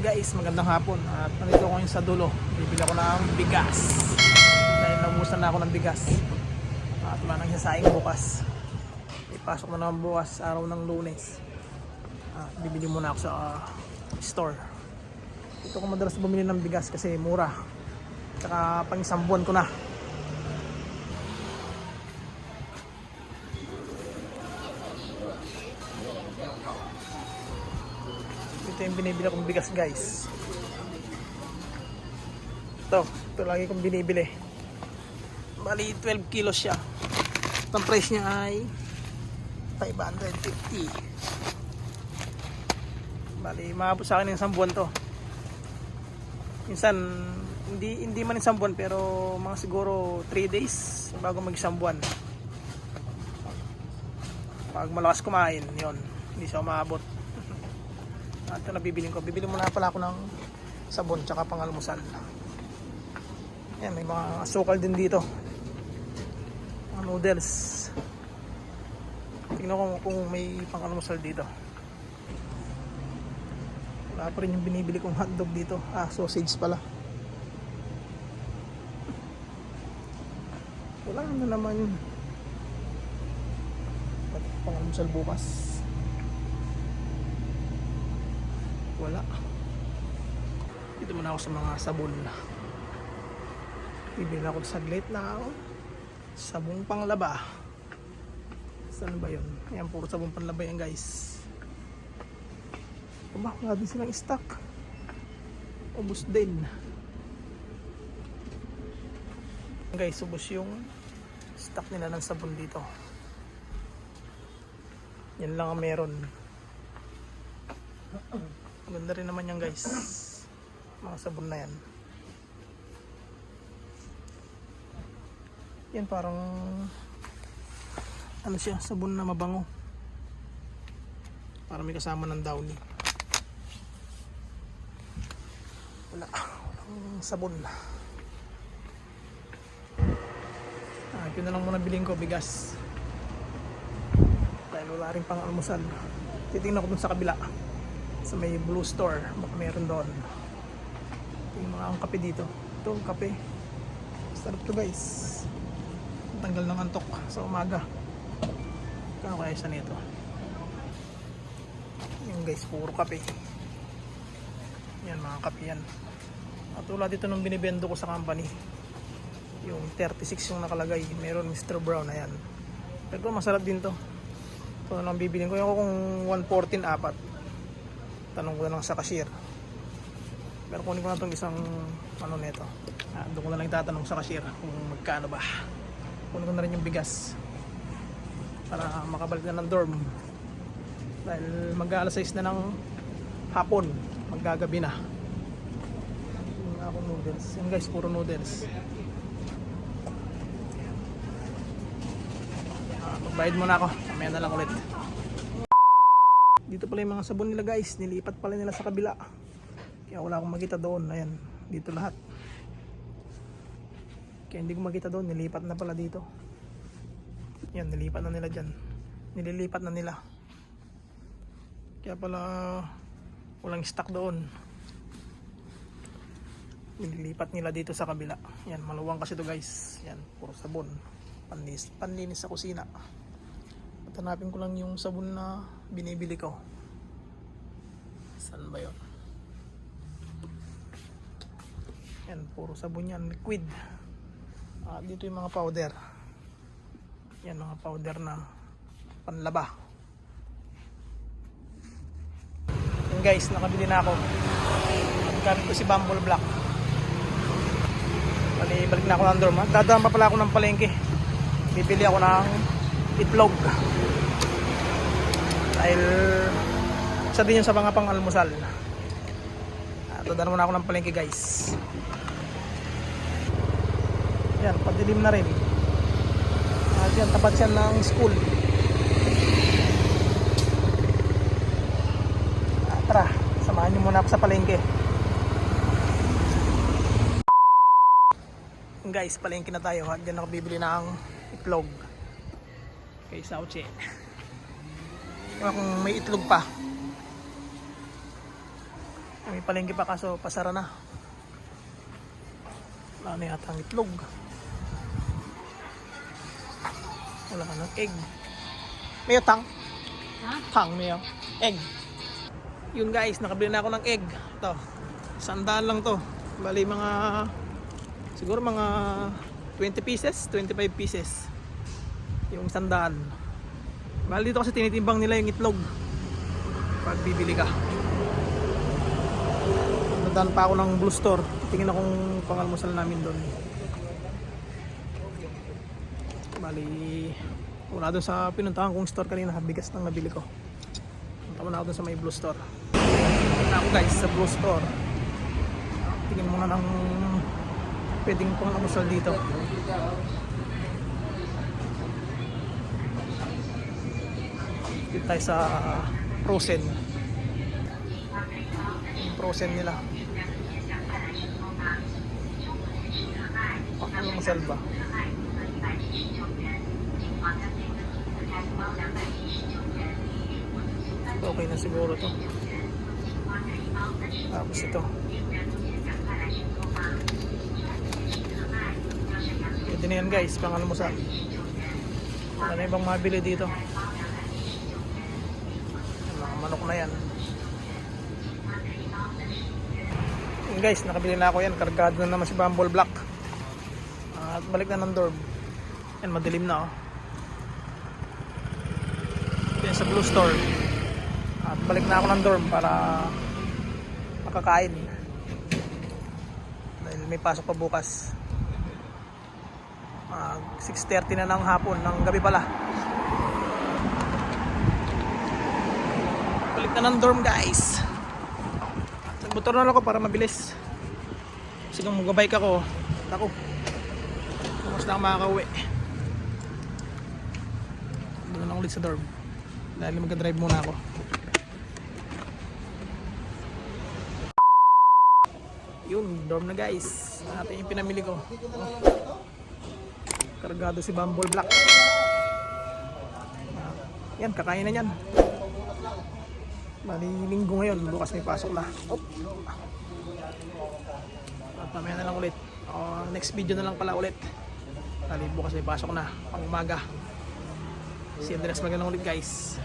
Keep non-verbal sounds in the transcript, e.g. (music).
guys, magandang hapon. At nandito ko ngayon sa dulo. Bibili ako ng bigas. Dahil nabusan na ako ng bigas. At wala nang sasaing bukas. Ipasok na naman bukas araw ng lunes. At bibili muna ako sa ah, store. Ito ko madalas bumili ng bigas kasi mura. Tsaka pang isang buwan ko na ito yung binibili kong bigas guys. Ito ito lagi kong binibili. Bali 12 kilos siya. Ang price niya ay 550 bali maabot sa akin yung isang buwan to. Minsan hindi hindi man isang buwan pero mga siguro 3 days bago mag isang buwan. Pag malakas kumain yon hindi siya umabot at ito na bibiling ko. Bibili muna pala ako ng sabon tsaka pangalmusal. Yan, may mga asukal din dito. Mga noodles. Tingnan ko kung may pangalmusal dito. Wala pa rin yung binibili kong hotdog dito. Ah, sausage pala. Wala na naman Pangalmusal bukas. Wala. Dito muna ako sa mga sabon bibili ako saglit na ako sabong panglaba. Saan ba yun? Ayan puro sabong panglaba yan guys. Aba, wala din silang stock. Ubos din. Guys ubos yung stock nila ng sabon dito. Yan lang ang meron Ganda rin naman yan guys. Mga sabon na yan. Yan parang ano siya, sabon na mabango. Parang may kasama ng downy. Wala. Walang sabon. Ah, ito na lang muna biling ko, bigas. Dahil wala rin pang almusal. Titingnan ko dun sa kabila sa may blue store baka meron doon. Yung mga ang kape dito. Ito kape. Sarap to guys. Tanggal ng antok sa umaga. Kano kaya siya nito. Yung guys puro kape. Yan mga kape yan. At wala dito nung binibendo ko sa company. Yung 36 yung nakalagay. Meron Mr. Brown na yan pero masarap din to. Ito na lang bibilin ko. Yung kung 114 apat tanong ko na lang sa cashier. Pero kunin ko na itong isang ano nito ah, doon ko na lang tatanong sa cashier kung magkano ba. Kunin ko na rin yung bigas. Para makabalik na ng dorm. Dahil mag alas 6 na ng hapon maggagabi na. Yung akong noodles. Yun guys puro noodles. Ah, magbayad muna ako. Mamaya na lang ulit dito pala yung mga sabon nila guys. Nilipat pala nila sa kabila. Kaya wala akong makita doon. Ayan dito lahat. Kaya hindi ko makita doon. Nilipat na pala dito. Yan nilipat na nila dyan. Nililipat na nila. Kaya pala walang stock doon. Nililipat nila dito sa kabila. Yan maluwang kasi to guys. Yan puro sabon. Panlinis, panlinis sa kusina hanapin ko lang yung sabon na binibili ko. Saan ba yun? Yan, puro sabon yan. Liquid. Ah, dito yung mga powder. Yan, mga powder na panlaba. Yan guys, nakabili na ako. Gamit ko si Bumble Black. Bali, balik na ako ng dorm. ha? Dadaan pa pala ako ng palengke. Bibili ako ng itlog. Dahil isa din yun sa mga pang almusal at uh, muna ako ng palengke guys. Yan padilim na rin. At yan tapat siya ng school. At tara samahan niyo muna ako sa palengke. Guys palengke na tayo. Ha dyan ako bibili ng itlog kay Sauche. (laughs) Kung may itlog pa. May palengke pa kaso pasara na. Wala na yata ang itlog. Wala ka ng egg. May tang. Ha? Tang may egg. Yun guys, nakabili na ako ng egg. Ito. Sandaan lang to. Bali mga siguro mga 20 pieces, 25 pieces. Yung sandaan. Bali dito kasi tinitimbang nila yung itlog. Pag bibili ka. Nadaan pa ako ng blue store. Tingin akong pangalmusal namin doon. Bali, wala doon sa pinuntahan kong store kanina. Bigas lang nabili ko. Punta muna ako doon sa may blue store. Punta ako guys sa blue store. Tingin muna ng pwedeng pangalmusal dito. Dito tayo sa frozen. Yung frozen nila. Pangalmusal ba? Okay na siguro to. Tapos ito. Pwede na yan guys, pang almusal. Na ibang mabili dito. Manok na yan. Yun guys, nakabili na ako yan. Kargado na naman si Bumble Black. At balik na ng dorm. Yan, madilim na oh. Yan sa Blue Store. At balik na ako ng dorm para makakain. Dahil may pasok pa bukas. Ah, 6.30 na ng hapon, ng gabi pala. Balik na ng dorm guys. Nagmotor na ako para mabilis. Kasi kung mag-bike ako, ako, Tapos na ako makakauwi. Doon na ulit sa dorm. Dahil mag-drive muna ako. Yun, dorm na guys. Natin yung pinamili ko. Oh. Kargado si Bumble Black. Yan, kakain na yan. Bali, linggo ngayon. Bukas may pasok na. Op. At mamaya na lang ulit. O, next video na lang pala ulit. Bali, bukas may pasok na. Pang umaga. Si Andres magandang ulit guys.